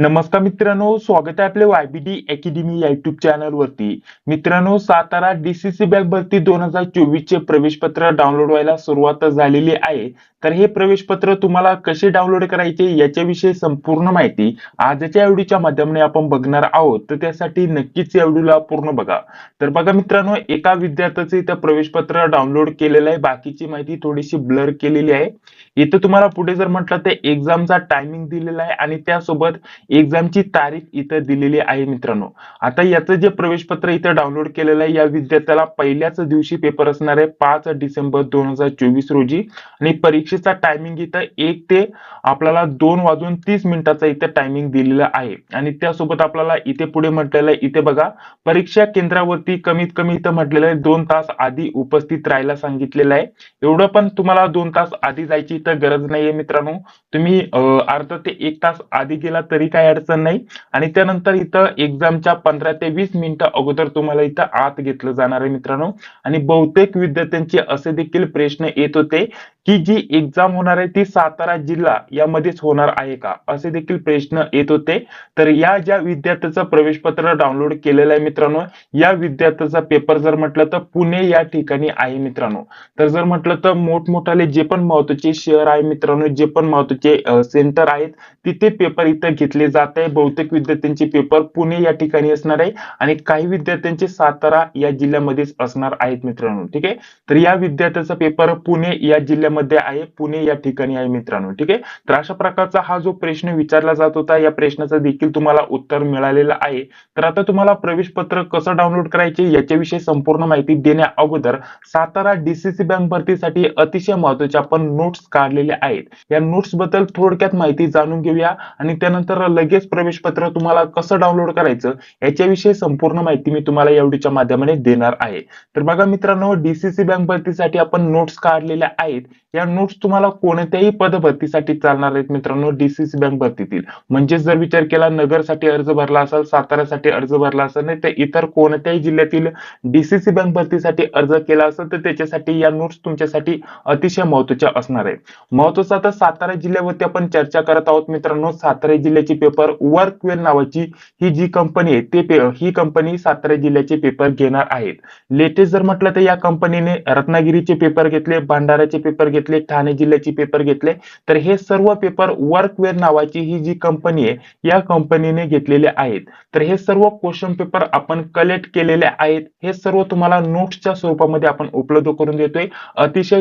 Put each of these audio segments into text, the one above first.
नमस्कार मित्रांनो स्वागत आहे आपल्या वायबीडी अकॅडमी या युट्यूब चॅनल वरती. मित्रांनो सातारा डीसीसी बँक भरती दोन हजार चोवीस चे प्रवेश पत्र डाउनलोड व्हायला सुरुवात झालेली आहे. तर हे प्रवेश पत्र तुम्हाला कसे डाउनलोड करायचे याच्याविषयी संपूर्ण माहिती आजच्या व्हिडिओच्या माध्यमाने आपण बघणार आहोत. तर त्यासाठी नक्कीच या व्हिडिओला पूर्ण बघा. तर बघा मित्रांनो एका विद्यार्थ्याचे इथं प्रवेश पत्र डाउनलोड केलेलं आहे. बाकीची माहिती थोडीशी ब्लर केलेली आहे. इथं तुम्हाला पुढे जर म्हटलं तर एक्झामचा टायमिंग दिलेला आहे आणि त्यासोबत एक्झामची तारीख इथं दिलेली आहे मित्रांनो. आता याचं जे प्रवेश पत्र इथं डाउनलोड केलेलं आहे या विद्यार्थ्याला पहिल्याच दिवशी पेपर असणार आहे पाच डिसेंबर दोन हजार चोवीस रोजी. आणि परीक्षेचा टायमिंग इथं एक ते आपल्याला दोन वाजून तीस मिनिटाचा इथं टायमिंग दिलेला आहे. आणि त्यासोबत आपल्याला इथे पुढे म्हटलेलं आहे इथे बघा परीक्षा केंद्रावरती कमीत कमी इथं म्हटलेलं आहे दोन तास आधी उपस्थित राहायला सांगितलेलं आहे. एवढं पण तुम्हाला दोन तास आधी जायची इथं गरज नाहीये मित्रांनो. तुम्ही अर्धा ते एक तास आधी गेला तरी काही अडचण नाही. आणि त्यानंतर इथं एक्झामच्या पंधरा ते वीस मिनिटं अगोदर तुम्हाला इथं आत घेतलं जाणार आहे मित्रांनो. आणि बहुतेक विद्यार्थ्यांचे असे देखील प्रश्न येत होते की जी एक्झाम होणार आहे ती सातारा जिल्हा यामध्येच होणार आहे का? असे देखील प्रश्न येत होते. तर या ज्या विद्यार्थ्याचं प्रवेश पत्र डाउनलोड केलेलं आहे मित्रांनो या विद्यार्थ्याचा पेपर जर म्हटलं तर पुणे या ठिकाणी आहे मित्रांनो. तर जर म्हटलं तर मोठमोठाले जे पण महत्त्वाचे शहर आहे मित्रांनो जे पण महत्त्वाचे सेंटर आहेत तिथे पेपर इथं घेतले जात आहे बहुतेक विद्यार्थ्यांचे पेपर पुणे या ठिकाणी असणार आहे आणि काही विद्यार्थ्यांचे सातारा या जिल्ह्यामध्येच असणार आहेत मित्रांनो ठीक आहे? तर या विद्यार्थ्याचा पेपर पुणे या जिल्ह्यामध्ये आहे पुणे या ठिकाणी आहे मित्रांनो ठीक आहे? तर अशा प्रकारचा हा जो प्रश्न विचारला जात होता या प्रश्नाचं देखील तुम्हाला उत्तर मिळालेलं आहे. तर आता तुम्हाला प्रवेश पत्र कसं डाउनलोड करायचे याच्याविषयी संपूर्ण माहिती देण्या अगोदर सातारा डीसीसी बँक भरतीसाठी अतिशय महत्त्वाचे आपण नोट्स काढलेले आहेत. या नोट्सबद्दल थोडक्यात माहिती जाणून घेऊया आणि त्यानंतर लगेच प्रवेश पत्र तुम्हाला कसं डाउनलोड करायचं याच्याविषयी संपूर्ण माहिती मी तुम्हाला एवढीच्या माध्यमाने देणार आहे. तर बघा मित्रांनो डीसीसी बँक भरतीसाठी आपण नोट्स काढलेल्या आहेत. या नोट्स तुम्हाला कोणत्याही पद भरतीसाठी चालणार आहेत मित्रांनो डीसीसी बँक भरतीतील. म्हणजेच जर विचार केला नगरसाठी अर्ज भरला असेल साताऱ्यासाठी अर्ज भरला असेल नाही तर इतर कोणत्याही जिल्ह्यातील डीसीसी बँक भरतीसाठी अर्ज केला असेल तर त्याच्यासाठी या नोट्स तुमच्यासाठी अतिशय महत्त्वाच्या असणार आहे महत्वाचं आता सातारा जिल्ह्यावरती आपण चर्चा करत आहोत मित्रांनो. सातारा जिल्ह्याचे पेपर वर्कवेल नावाची ही जी कंपनी आहे ते पे- ही कंपनी सातारा जिल्ह्याचे पेपर घेणार आहेत. लेटेस्ट जर म्हटलं तर या कंपनीने रत्नागिरीचे पेपर घेतले भंडाराचे पेपर घेतले ठाणे जिल्ह्याचे पेपर घेतले. तर हे सर्व पेपर वर्कवेअर नावाची ही जी कंपनी आहे या कंपनीने घेतलेले आहेत. तर हे सर्व क्वेश्चन पेपर आपण कलेक्ट केलेले आहेत. हे सर्व तुम्हाला नोट्सच्या स्वरूपामध्ये आपण उपलब्ध करून देतोय अतिशय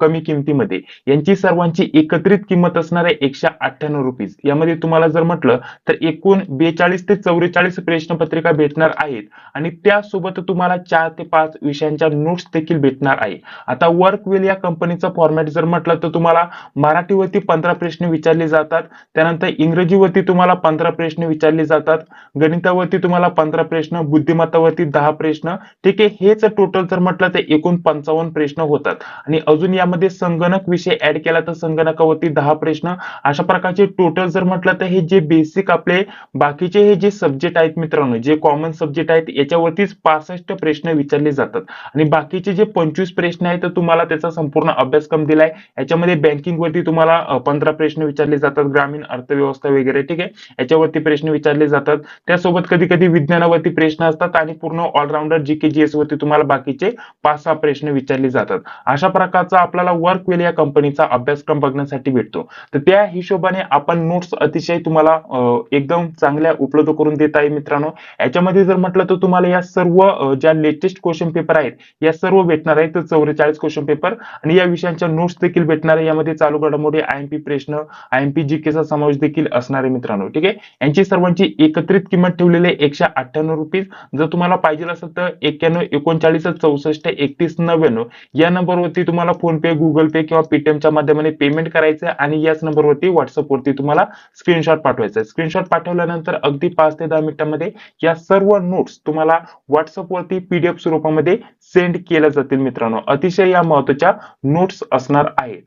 कमी किमतीमध्ये. यांची सर्वांची एकत्रित किंमत असणार आहे एकशे अठ्ठ्याण्णव रुपीज यामध्ये तुम्हाला जर म्हटलं तर एकूण बेचाळीस ते चौवेचाळीस प्रश्नपत्रिका भेटणार आहेत. आणि त्यासोबत तुम्हाला चार ते पाच विषयांच्या नोट्स देखील भेटणार आहे. आता वर्कवेल या कंपनीचा फॉर्मॅट जर म्हटलं तर तुम्हाला मराठीवरती पंधरा प्रश्न विचारले जातात त्यानंतर इंग्रजीवरती तुम्हाला पंधरा प्रश्न विचारले जातात गणितावरती तुम्हाला पंधरा प्रश्न बुद्धिमत्तावरती दहा प्रश्न ठीक आहे? हेच टोटल जर म्हटलं तर एकूण पंचावन्न प्रश्न होतात. आणि अजून यामध्ये संगणक विषय ऍड केला तर संगणकावरती दहा प्रश्न. अशा प्रकारचे टोटल जर म्हटलं तर हे जे बेसिक आपले बाकीचे हे जे सब्जेक्ट आहेत मित्रांनो जे कॉमन सब्जेक्ट आहेत याच्यावरतीच पासष्ट प्रश्न विचारले जातात. आणि बाकीचे जे पंचवीस प्रश्न आहेत तर तुम्हाला त्याचा संपूर्ण अभ्यासक्रम दिलाय. याच्यामध्ये बँकिंग वरती तुम्हाला पंधरा प्रश्न विचारले जातात ग्रामीण अर्थव्यवस्था वगैरे ठीक आहे? याच्यावरती प्रश्न विचारले जातात. त्यासोबत कधी कधी विज्ञानावरती प्रश्न असतात आणि पूर्ण ऑलराऊंडर जी के जी एस वरती तुम्हाला बाकीचे पाच सहा प्रश्न विचारले जातात. अशा प्रकारचा आपल्याला वर्कवेल या कंपनीचा अभ्यासक्रम बघण्यासाठी भेटतो. तर त्या हिशोबाने आपण नोट्स अतिशय तुम्हाला एकदम चांगल्या उपलब्ध करून देत आहे मित्रांनो. याच्यामध्ये जर म्हटलं तर तुम्हाला या सर्व ज्या लेटेस्ट क्वेश्चन पेपर आहेत या सर्व भेटणार आहेत तर चौवेचाळीस क्वेश्चन पेपर आणि या विषयांच्या नोट्स देखील भेटणार आहे यामध्ये चालू घडामोडी आयएमपी प्रश्न आयएमपी जी चा समावेश देखील असणार आहे मित्रांनो ठीक आहे? यांची सर्वांची एकत्रित किंमत ठेवलेली आहे एकशे अठ्ठ्याण्णव रुपीज. जर तुम्हाला पाहिजे असेल तर एक्क्याण्णव एकोणचाळीस चौसष्ट एकतीस नव्याण्णव या नंबरवरती तुम्हाला फोन पे गुगल पे किंवा पेटीएमच्या माध्यमाने पेमेंट करायचं आणि याच नंबरवरती व्हॉट्सअप वरती तुम्हाला स्क्रीनशॉट पाठवायचा आहे. स्क्रीनशॉट पाठवल्यानंतर अगदी पाच ते दहा मिनिटांमध्ये या सर्व नोट्स तुम्हाला व्हॉट्सअप वरती पीडीएफ स्वरूपामध्ये सेंड केल्या जातील मित्रांनो. अतिशय या महत्त्वाच्या नोट्स असणार आहेत.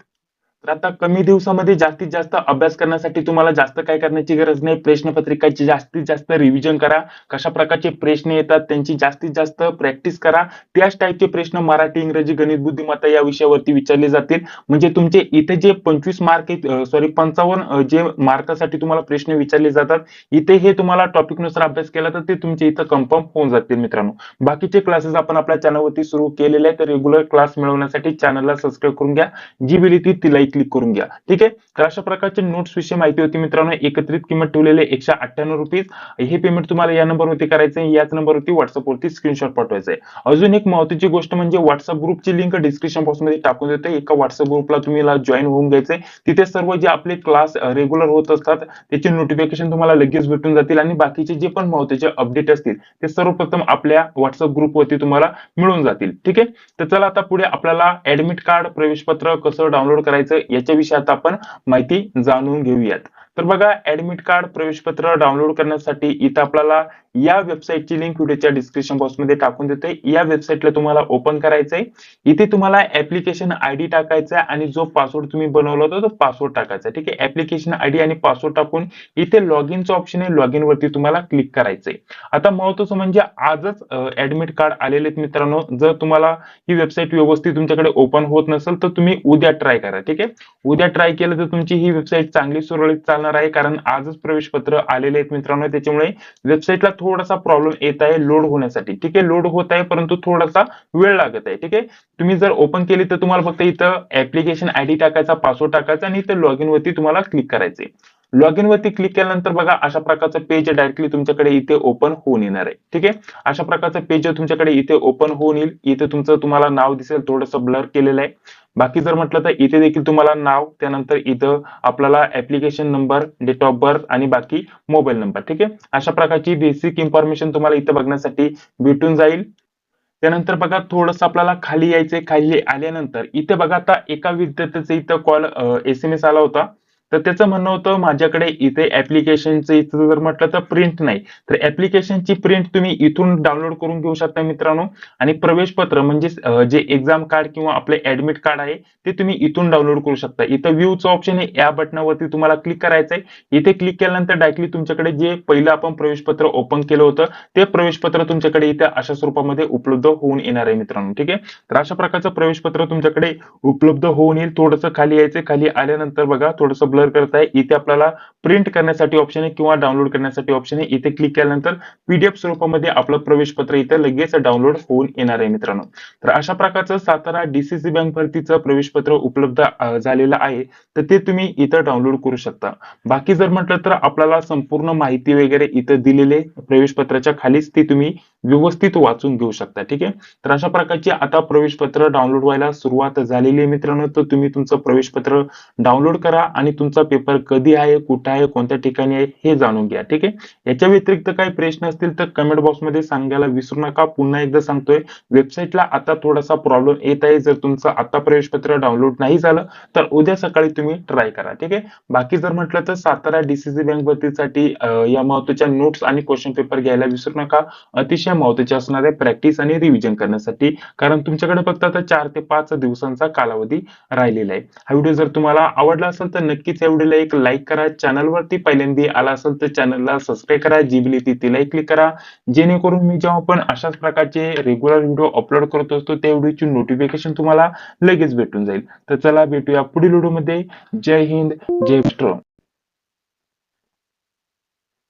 तर आता कमी दिवसामध्ये जास्तीत जास्त अभ्यास करण्यासाठी तुम्हाला जास्त काय करण्याची गरज नाही. प्रश्नपत्रिकाची जास्तीत जास्त रिव्हिजन करा. कशा प्रकारचे प्रश्न येतात त्यांची जास्तीत जास्त प्रॅक्टिस करा. त्याच टाईपचे प्रश्न मराठी इंग्रजी गणित बुद्धिमत्ता या विषयावरती विचारले जातील. म्हणजे तुमचे इथे जे पंचवीस मार्क सॉरी पंचावन्न जे मार्कासाठी तुम्हाला प्रश्न विचारले जातात इथे हे तुम्हाला टॉपिकनुसार अभ्यास केला तर ते तुमचे इथं कन्फर्म होऊन जातील मित्रांनो. बाकीचे क्लासेस आपण आपल्या चॅनलवरती सुरू केलेले आहेत. तर रेग्युलर क्लास मिळवण्यासाठी चॅनलला सबस्क्राईब करून घ्या. जी वेळी ती तिला क्लिक करून घ्या. ठीक आहे? तर अशा प्रकारचे नोट्स विषयी माहिती होती मित्रांनो. एकत्रित किंमत ठेवलेले एकशे अठ्ठ्याण्णव रुपीज हे पेमेंट तुम्हाला या नंबरवरती करायचं आहे. याच नंबरवरती व्हॉट्सअपवरती स्क्रीनशॉट पाठवायचं आहे. अजून एक महत्वाची गोष्ट म्हणजे व्हॉट्सअप ग्रुपची लिंक डिस्क्रिप्शन बॉक्समध्ये टाकून देते एका व्हॉट्सअप ग्रुपला तुम्ही जॉईन होऊन घ्यायचंय तिथे सर्व जे आपले क्लास रेग्युलर होत असतात त्याचे नोटिफिकेशन तुम्हाला लगेच भेटून जातील आणि बाकीचे जे पण महत्त्वाचे अपडेट असतील ते सर्वप्रथम आपल्या व्हॉट्सअप ग्रुपवरती तुम्हाला मिळून जातील. ठीक आहे? तर चला आता पुढे आपल्याला ऍडमिट कार्ड प्रवेशपत्र कसं डाउनलोड करायचं याच्याविषयी आता आपण माहिती जाणून घेऊयात. तर बघा ऍडमिट कार्ड प्रवेशपत्र डाउनलोड करण्यासाठी इथं आपल्याला या वेबसाईटची लिंक व्हिडिओच्या डिस्क्रिप्शन बॉक्समध्ये टाकून देते या वेबसाईटला तुम्हाला ओपन करायचंय. इथे तुम्हाला ऍप्लिकेशन आयडी टाकायचा आहे आणि जो पासवर्ड तुम्ही बनवला होता तो पासवर्ड टाकायचा. ठीक आहे? ऍप्लिकेशन आयडी आणि पासवर्ड टाकून इथे लॉग इनचं ऑप्शन आहे. लॉग इन वरती तुम्हाला क्लिक करायचंय. आता महत्वाचं म्हणजे आजच ऍडमिट कार्ड आलेले आहेत मित्रांनो. जर तुम्हाला ही वेबसाईट व्यवस्थित तुमच्याकडे ओपन होत नसेल तर तुम्ही उद्या ट्राय करा. ठीक आहे? उद्या ट्राय केलं तर तुमची ही वेबसाईट चांगली सुरळीत चालणार आहे. कारण आजच प्रवेश पत्र आलेले आहेत मित्रांनो. त्याच्यामुळे वेबसाईटला थोडासा प्रॉब्लेम येत आहे लोड होण्यासाठी. ठीक आहे? लोड होत आहे परंतु थोडासा वेळ लागत आहे. ठीक आहे? तुम्ही जर ओपन केली तर तुम्हाला फक्त इथं ऍप्लिकेशन आयडी टाकायचा पासवर्ड टाकायचा आणि इथं लॉग इन वरती तुम्हाला क्लिक करायचे लॉग इन वरती क्लिक केल्यानंतर बघा अशा प्रकारचं पेज डायरेक्टली तुमच्याकडे इथे ओपन होऊन येणार आहे. ठीक आहे? अशा प्रकारचं पेज तुमच्याकडे इथे ओपन होऊन येईल. इथे तुमचं तुम्हाला नाव दिसेल थोडंसं ब्लर केलेलं आहे. बाकी जर म्हटलं तर इथे देखील तुम्हाला नाव त्यानंतर इथं आपल्याला application number date of birth आणि बाकी मोबाईल नंबर ठीक आहे? अशा प्रकारची बेसिक इन्फॉर्मेशन तुम्हाला इथं बघण्यासाठी भेटून जाईल. त्यानंतर बघा थोडस आपल्याला खाली यायचंय. खाली आल्यानंतर इथे बघा आता एका विद्यार्थ्याचा इथं कॉल एस एम एस आला होता. तर त्याचं म्हणणं होतं माझ्याकडे इथे ऍप्लिकेशनचं इथं जर म्हटलं तर प्रिंट नाही. तर ऍप्लिकेशनची प्रिंट तुम्ही इथून डाउनलोड करून घेऊ शकता मित्रांनो. आणि प्रवेशपत्र म्हणजे जे एक्झाम कार्ड किंवा आपले ऍडमिट कार्ड आहे ते तुम्ही इथून डाउनलोड करू शकता. इथं व्ह्यूचं ऑप्शन आहे या बटनावरती तुम्हाला क्लिक करायचंय. इथे क्लिक केल्यानंतर डायरेक्टली तुमच्याकडे जे पहिलं आपण प्रवेशपत्र ओपन केलं होतं ते प्रवेशपत्र तुमच्याकडे इथे अशा स्वरूपामध्ये उपलब्ध होऊन येणार आहे मित्रांनो. ठीक आहे? तर अशा प्रकारचं प्रवेशपत्र तुमच्याकडे उपलब्ध होऊन येईल. थोडंसं खाली यायचं खाली आल्यानंतर बघा थोडंसं ब्लर करत आहे. इथे आपल्याला प्रिंट करण्यासाठी ऑप्शन आहे किंवा डाउनलोड करण्यासाठी ऑप्शन आहे. इथे क्लिक केल्यानंतर पीडीएफ स्वरूपामध्ये आपलं प्रवेशपत्र इथे लगेच डाउनलोड होऊन येणार आहे मित्रांनो. तर अशा प्रकारचं सातारा डीसीसी बँक भरतीचं प्रवेशपत्र उपलब्ध झालेलं आहे. तर ते तुम्ही इथं डाउनलोड करू शकता. बाकी जर म्हटलं तर आपल्याला संपूर्ण माहिती वगैरे इथं दिलेले प्रवेशपत्राच्या खालीच ती तुम्ही व्यवस्थित वाचून घेऊ शकता. ठीक आहे? तर अशा प्रकारची आता प्रवेशपत्र डाउनलोड व्हायला सुरुवात झालेली आहे मित्रांनो. तर तुम्ही तुमचं प्रवेशपत्र डाउनलोड करा आणि तुमचा पेपर कधी आहे कुठं आहे कोणत्या ठिकाणी आहे हे जाणून घ्या ठीक आहे? याच्या व्यतिरिक्त काही प्रश्न असतील तर कमेंट बॉक्समध्ये सांगायला विसरू नका. पुन्हा एकदा सांगतोय वेबसाईटला आता थोडासा प्रॉब्लेम येत आहे. जर तुमचं आता प्रवेशपत्र डाउनलोड नाही झालं तर उद्या सकाळी तुम्ही ट्राय करा ठीक आहे? बाकी जर म्हटलं तर सातारा डीसीसी बँक भरतीसाठी या महत्त्वाच्या नोट्स आणि क्वेश्चन पेपर घ्यायला विसरू नका. अतिशय महत्त्वाचे असणार आहे प्रॅक्टिस आणि रिव्हिजन करण्यासाठी कारण तुमच्याकडे फक्त आता चार ते पाच दिवसांचा कालावधी राहिलेला आहे. हा व्हिडिओ जर तुम्हाला आवडला असेल तर नक्की नक्कीच या व्हिडिओला एक लाईक करा. चॅनलवरती पहिल्यांदा आला असेल तर चॅनलला सबस्क्राईब करा. जी बिल ती तिलाही क्लिक करा. जेणेकरून मी जेव्हा आपण अशाच प्रकारचे रेग्युलर व्हिडिओ अपलोड करत असतो त्या व्हिडिओची नोटिफिकेशन तुम्हाला लगेच भेटून जाईल. तर चला भेटूया पुढील व्हिडिओमध्ये जय हिंद जय स्ट्रॉंग